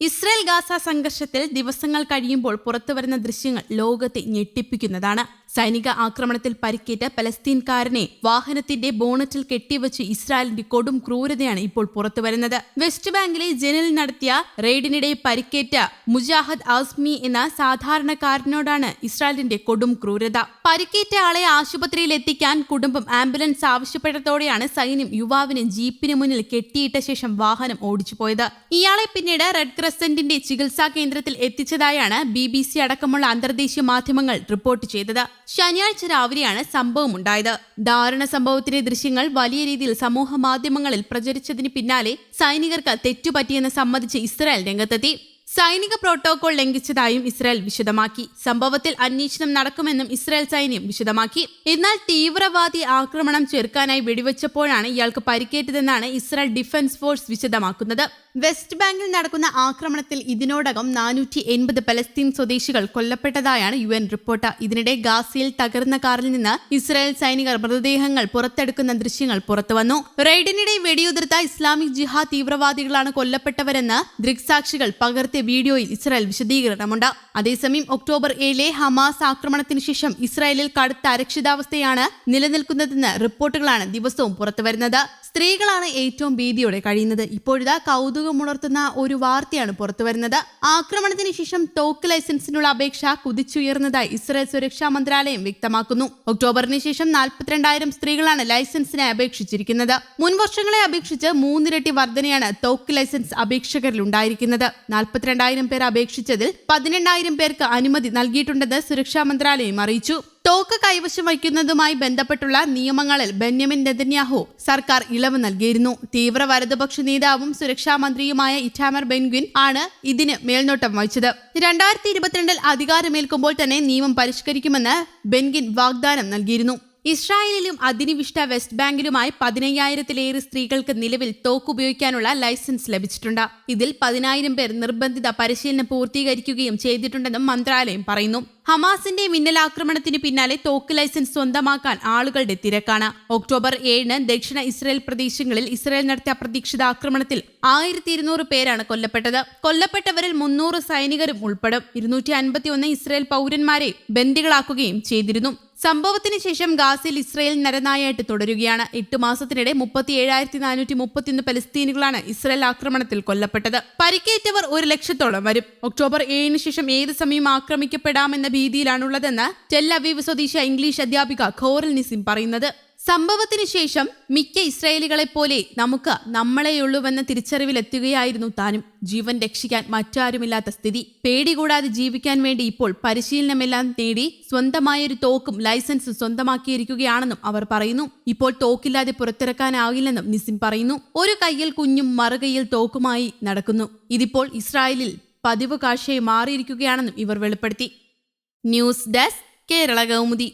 Israel Gaza സംഘർഷത്തിൽ ദിവസങ്ങൾ കഴിയുമ്പോൾ പുറത്തുവരുന്ന ദൃശ്യങ്ങൾ ലോകത്തെ ഞെട്ടിപ്പിക്കുന്നതാണ്. സൈനിക ആക്രമണത്തിൽ പരിക്കേറ്റ പലസ്തീൻകാരനെ വാഹനത്തിന്റെ ബോണറ്റിൽ കെട്ടിവച്ച് ഇസ്രായേലിന്റെ കൊടും ക്രൂരതയാണ് ഇപ്പോൾ പുറത്തുവരുന്നത്. വെസ്റ്റ് ബാങ്കിലെ ജനലിൽ നടത്തിയ റെയ്ഡിനിടെ പരിക്കേറ്റ മുജാഹദ് ആസ്മി എന്ന സാധാരണക്കാരനോടാണ് ഇസ്രായേലിന്റെ കൊടും ക്രൂരത. പരിക്കേറ്റ ആളെ ആശുപത്രിയിൽ എത്തിക്കാൻ കുടുംബം ആംബുലൻസ് ആവശ്യപ്പെട്ടതോടെയാണ് സൈന്യം യുവാവിനെ ജീപ്പിന് മുന്നിൽ കെട്ടിയിട്ട ശേഷം വാഹനം ഓടിച്ചുപോയത്. ഇയാളെ പിന്നീട് റെഡ് ക്രസന്റിന്റെ ചികിത്സാ കേന്ദ്രത്തിൽ എത്തിച്ചതായാണ് ബി അടക്കമുള്ള അന്തർദേശീയ മാധ്യമങ്ങൾ റിപ്പോർട്ട് ചെയ്തത്. ശനിയാഴ്ച രാവിലെയാണ് സംഭവം ഉണ്ടായത് ദാരുണ സംഭവത്തിന്റെ ദൃശ്യങ്ങൾ വലിയ രീതിയിൽ സമൂഹ മാധ്യമങ്ങളിൽ പ്രചരിച്ചതിന് പിന്നാലെ സൈനികർക്ക് തെറ്റുപറ്റിയെന്ന് സമ്മതിച്ച് ഇസ്രായേൽ രംഗത്തെത്തി. സൈനിക പ്രോട്ടോകോൾ ലംഘിച്ചതായും ഇസ്രായേൽ വിശദമാക്കി. സംഭവത്തിൽ അന്വേഷണം നടക്കുമെന്നും ഇസ്രായേൽ സൈന്യം വിശദമാക്കി. എന്നാൽ തീവ്രവാദി ആക്രമണം ചെറുക്കാനായി വെടിവെച്ചപ്പോഴാണ് ഇയാൾക്ക് പരിക്കേറ്റതെന്നാണ് ഇസ്രായേൽ ഡിഫൻസ് ഫോഴ്സ് വിശദമാക്കുന്നത്. വെസ്റ്റ് ബാങ്കിൽ നടക്കുന്ന ആക്രമണത്തിൽ ഇതിനോടകം നാനൂറ്റി എൺപത് പലസ്തീൻ സ്വദേശികൾ കൊല്ലപ്പെട്ടതായാണ് യു എൻ റിപ്പോർട്ട്. ഇതിനിടെ ഗാസയിൽ തകർന്ന കാറിൽ നിന്ന് ഇസ്രായേൽ സൈനികർ മൃതദേഹങ്ങൾ പുറത്തെടുക്കുന്ന ദൃശ്യങ്ങൾ പുറത്തുവന്നു. റെയ്ഡിനിടെ വെടിയുതിർത്ത ഇസ്ലാമിക് ജിഹാദ് തീവ്രവാദികളാണ് കൊല്ലപ്പെട്ടവരെന്ന് ദൃക്സാക്ഷികൾ പകർത്തിയ വീഡിയോയിൽ ഇസ്രായേൽ വിശദീകരണമുണ്ട്. അതേസമയം ഒക്ടോബർ ഏഴിലെ ഹമാസ് ആക്രമണത്തിന് ശേഷം ഇസ്രായേലിൽ കടുത്ത അരക്ഷിതാവസ്ഥയാണ് നിലനിൽക്കുന്നതെന്ന് റിപ്പോർട്ടുകളാണ് ദിവസവും പുറത്തുവരുന്നത് സ്ത്രീകളാണ് ഏറ്റവും ഭീതിയോടെ കഴിയുന്നത്. ഇപ്പോഴിതാ കൗതുകമുണർത്തുന്ന ഒരു വാർത്തയാണ് പുറത്തുവരുന്നത് ആക്രമണത്തിന് ശേഷം തോക്ക് ലൈസൻസിനുള്ള അപേക്ഷ കുതിച്ചുയർന്നതായി ഇസ്രായേൽ സുരക്ഷാ മന്ത്രാലയം വ്യക്തമാക്കുന്നു. ഒക്ടോബറിന് ശേഷം നാൽപ്പത്തിരണ്ടായിരം സ്ത്രീകളാണ് ലൈസൻസിനെ അപേക്ഷിച്ചിരിക്കുന്നത്. മുൻവർഷങ്ങളെ അപേക്ഷിച്ച് മൂന്നിരട്ടി വർധനയാണ് തോക്ക് ലൈസൻസ് അപേക്ഷകരിൽ ഉണ്ടായിരിക്കുന്നത്. നാൽപ്പത്തിരണ്ടായിരം പേർ അപേക്ഷിച്ചതിൽ പതിനെണ്ണായിരം പേർക്ക് അനുമതി നൽകിയിട്ടുണ്ടെന്ന് സുരക്ഷാ മന്ത്രാലയം അറിയിച്ചു. തോക്ക് കൈവശം വയ്ക്കുന്നതുമായി ബന്ധപ്പെട്ടുള്ള നിയമങ്ങളിൽ ബെന്യമിൻ നെതന്യാഹു സർക്കാർ ഇളവ് നൽകിയിരുന്നു. തീവ്ര വലതുപക്ഷ നേതാവും സുരക്ഷാ മന്ത്രിയുമായ ഇറ്റാമർ ബെൻഗ്വിൻ ആണ് ഇതിന് മേൽനോട്ടം വഹിച്ചത്. രണ്ടായിരത്തി ഇരുപത്തിരണ്ടിൽ അധികാരമേൽക്കുമ്പോൾ തന്നെ നിയമം പരിഷ്കരിക്കുമെന്ന് ബെൻഗിൻ വാഗ്ദാനം നൽകിയിരുന്നു. ഇസ്രായേലിലും അധിനിവിഷ്ട വെസ്റ്റ് ബാങ്കിലുമായി പതിനയ്യായിരത്തിലേറെ സ്ത്രീകൾക്ക് നിലവിൽ തോക്ക് ഉപയോഗിക്കാനുള്ള ലൈസൻസ് ലഭിച്ചിട്ടുണ്ട്. ഇതിൽ പതിനായിരം പേർ നിർബന്ധിത പരിശീലനം പൂർത്തീകരിക്കുകയും ചെയ്തിട്ടുണ്ടെന്നും മന്ത്രാലയം പറയുന്നു. ഹമാസിന്റെ മിന്നലാക്രമണത്തിന് പിന്നാലെ തോക്ക് ലൈസൻസ് സ്വന്തമാക്കാൻ ആളുകളുടെ തിരക്കാണ്. ഒക്ടോബർ ഏഴിന് ദക്ഷിണ ഇസ്രായേൽ പ്രദേശങ്ങളിൽ ഇസ്രായേൽ നടത്തിയ അപ്രതീക്ഷിത ആക്രമണത്തിൽ ആയിരത്തി ഇരുന്നൂറ് പേരാണ് കൊല്ലപ്പെട്ടത്. കൊല്ലപ്പെട്ടവരിൽ മുന്നൂറ് സൈനികരും ഉൾപ്പെടും. ഇരുന്നൂറ്റി അൻപത്തി ഒന്ന് ഇസ്രായേൽ പൗരന്മാരെ ബന്ദികളാക്കുകയും ചെയ്തിരുന്നു. സംഭവത്തിന് ശേഷം ഗാസയിൽ ഇസ്രയേൽ നരനായായിട്ട് തുടരുകയാണ്. എട്ട് മാസത്തിനിടെ മുപ്പത്തി ഏഴായിരത്തി നാനൂറ്റി മുപ്പത്തിയൊന്ന് പലസ്തീനുകളാണ് ഇസ്രയേൽ ആക്രമണത്തിൽ കൊല്ലപ്പെട്ടത്. പരിക്കേറ്റവർ ഒരു ലക്ഷത്തോളം വരും. ഒക്ടോബർ ഏഴിന് ശേഷം ഏത് സമയം ആക്രമിക്കപ്പെടാമെന്ന ഭീതിയിലാണുള്ളതെന്ന് ടെൽ അവീവ് സ്വദേശി ഇംഗ്ലീഷ് അധ്യാപിക ഖോറൽ നിസിം പറയുന്നത്. സംഭവത്തിന് ശേഷം മിക്ക ഇസ്രായേലികളെ പോലെ നമുക്ക് നമ്മളെയുള്ളൂവെന്ന തിരിച്ചറിവിലെത്തുകയായിരുന്നു താനും. ജീവൻ രക്ഷിക്കാൻ മറ്റാരുമില്ലാത്ത സ്ഥിതി. പേടി കൂടാതെ ജീവിക്കാൻ വേണ്ടി ഇപ്പോൾ പരിശീലനമെല്ലാം നേടി സ്വന്തമായൊരു തോക്കും ലൈസൻസും സ്വന്തമാക്കിയിരിക്കുകയാണെന്നും അവർ പറയുന്നു. ഇപ്പോൾ തോക്കില്ലാതെ പുറത്തിറക്കാനാകില്ലെന്നും നിസിം പറയുന്നു. ഒരു കയ്യിൽ കുഞ്ഞും മറുകയിൽ തോക്കുമായി നടക്കുന്നു. ഇതിപ്പോൾ ഇസ്രായേലിൽ പതിവ് കാഴ്ചയായി മാറിയിരിക്കുകയാണെന്നും ഇവർ വെളിപ്പെടുത്തി. News desk Kerala Kaumudi.